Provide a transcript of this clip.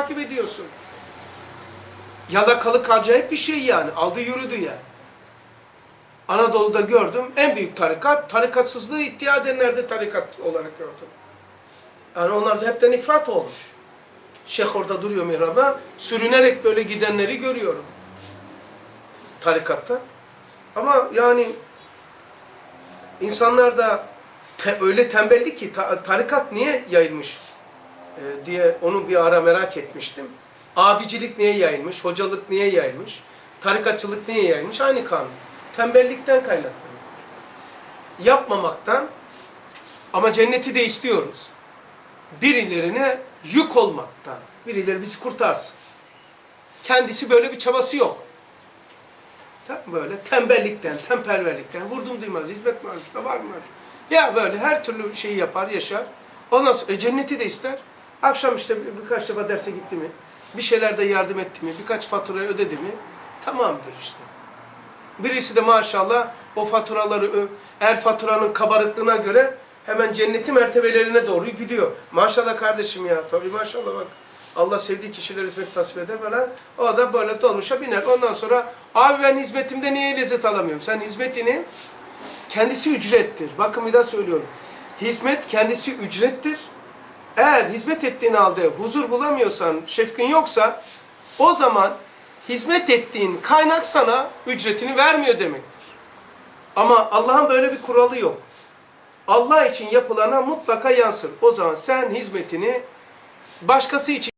takip ediyorsun. Yalakalık acayip bir şey yani. Aldı yürüdü yani. Anadolu'da gördüm en büyük tarikat, tarikatsızlığı iddia edenlerde tarikat olarak gördüm. Yani onlarda hepten ifrat olmuş. Şeyh orada duruyor mihraba, sürünerek böyle gidenleri görüyorum. Tarikatta. Ama yani insanlar da te- öyle tembellik ki ta- tarikat niye yayılmış e, diye onu bir ara merak etmiştim. Abicilik niye yayılmış, hocalık niye yayılmış, tarikatçılık niye yayılmış? Aynı kanun. Tembellikten kaynaklanıyor. Yapmamaktan ama cenneti de istiyoruz. Birilerine yük olmaktan. Birileri bizi kurtarsın. Kendisi böyle bir çabası yok. Tam böyle tembellikten, temperverlikten, vurdum duymaz, hizmet marifinde var mı? Ya böyle her türlü şeyi yapar, yaşar. Ondan sonra e, cenneti de ister. Akşam işte bir- birkaç defa derse gitti mi, bir şeylerde yardım etti mi, birkaç faturayı ödedi mi, tamamdır işte. Birisi de maşallah o faturaları, eğer faturanın kabarıklığına göre hemen cenneti mertebelerine doğru gidiyor. Maşallah kardeşim ya, tabii maşallah bak. Allah sevdiği kişilere hizmet tasvip eder falan. O da böyle dolmuşa biner. Ondan sonra abi ben hizmetimde niye lezzet alamıyorum? Sen hizmetini kendisi ücrettir. Bakın bir daha söylüyorum. Hizmet kendisi ücrettir. Eğer hizmet ettiğin halde huzur bulamıyorsan, şefkin yoksa o zaman hizmet ettiğin kaynak sana ücretini vermiyor demektir. Ama Allah'ın böyle bir kuralı yok. Allah için yapılana mutlaka yansır. O zaman sen hizmetini başkası için